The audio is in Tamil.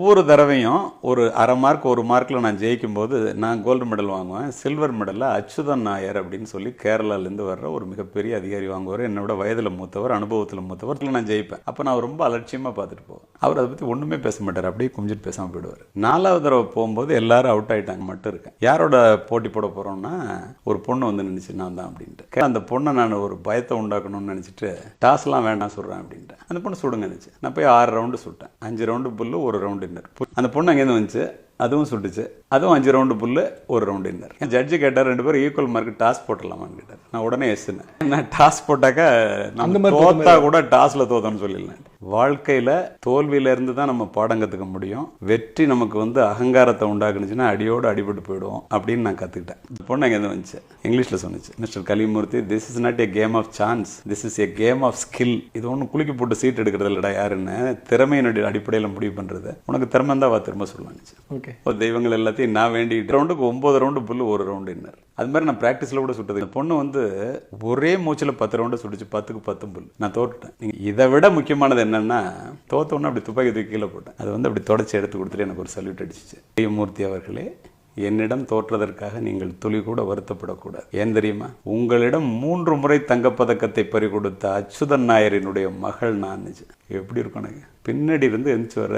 ஒவ்வொரு தடவையும் ஒரு அரை மார்க் ஒரு மார்க்கில் நான் ஜெயிக்கும் போது நான் கோல்டு மெடல் வாங்குவேன். சில்வர் மெடலில் அச்சுதன் நாயர் அப்படின்னு சொல்லி கேரளாலேருந்து வர்ற ஒரு மிகப்பெரிய அதிகாரி வாங்குவார். என்னோட வயதில் மூத்தவர் அனுபவத்தில் மூத்தவர் நான் ஜெயிப்பேன். அப்போ நான் ரொம்ப அலட்சியமாக பார்த்துட்டு போவேன். அவர் அதை பற்றி ஒன்றுமே பேச மாட்டார். அப்படியே குமிஞ்சிட்டு பேசாமல் போயிடுவார். நாலாவது தடவை போகும்போது எல்லாரும் அவுட் ஆயிட்டாங்க. மட்டும் இருக்கேன். யாரோட போட்டி போட போகிறோம்னா ஒரு பொண்ணு வந்து நினச்சி நான் தான் அப்படின்ட்டு. அந்த பொண்ணை நான் ஒரு பயத்தை உண்டாக்கணும்னு நினச்சிட்டு டாஸ்லாம் வேண்டாம் சொல்கிறேன் அப்படின்ட்டு அந்த பொண்ணு சுடுங்க நினச்சி நான் போய் ஆறு ரவுண்டு சுட்டேன். அஞ்சு ரவுண்டு புல்லு ஒரு ரவுண்டு அப்படின்னாரு. அந்த பொண்ணு அங்கேருந்து வந்துச்சு. அதுவும் சுட்டுச்சு. அதுவும் அஞ்சு ரவுண்டு புல்லு ஒரு ரவுண்டு இன்னர் ஜட்ஜு கேட்டார் ரெண்டு பேரும் ஈக்குவல் மார்க் டாஸ் போட்டுடலாமான்னு கேட்டார். நான் உடனே எஸ்னேன் நான் டாஸ் போட்டாக்கா நம்ம தோத்தா கூட டாஸ்ல தோத்தோன்னு சொல்லிடலாம். வாழ்க்கையில தோல்வியில இருந்து தான் நம்ம பாடம் கத்துக்க முடியும். வெற்றி நமக்கு வந்து அகங்காரத்தை உண்டாக்குனுச்சுன்னா அடியோடு அடிபட்டு போயிடுவோம் அப்படின்னு நான் கத்துக்கிட்டேன். இந்த பொண்ணு அங்கே வந்துச்சு. இங்கிலீஷ்ல சொன்னுச்சு. Mister Kalimurthy this is not a game of chance this is a game of skill இது ஒன்றும் குலுக்கி போட்டு சீட் எடுக்கிறது இல்லடா யாருன்னு திறமையினுடைய அடிப்படையில் முடிவு பண்றது. உனக்கு திறமை வா திரும்ப சொல்லுவாங்க ஓகே தெய்வங்கள் எல்லாத்தையும் நான் வேண்டிட்டு ரவுண்டுக்கு ஒன்பது ரவுண்டு புல்லு ஒரு ரவுண்டு இன்னர் அது மாதிரி நான் ப்ராக்டிஸில் கூட சுட்டது. இந்த பொண்ணு வந்து ஒரே மூச்சில் பத்து ரவுண்டு சுட்டுச்சு. பத்துக்கு பத்து புல் நான் தோட்டுட்டேன் நீங்கள் இதை விட முக்கியமானது என்னன்னா தோத்த அப்படி துப்பாக்கி தூக்கி கீழே போட்டேன். அது வந்து அப்படி தொடச்சி எடுத்து கொடுத்துட்டு எனக்கு ஒரு சல்யூட் அடிச்சிச்சு. ஐயமூர்த்தி அவர்களே என்னிடம் தோற்றதற்காக நீங்கள் துளி கூட வருத்தப்படக்கூடாது. ஏன் தெரியுமா? உங்களிடம் மூன்று முறை தங்கப்பதக்கத்தை பறி கொடுத்த அச்சுதன் நாயரினுடைய மகள் நான் எப்படி இருக்கும் எனக்கு பின்னாடி இருந்து எந்திச்சு வர்ற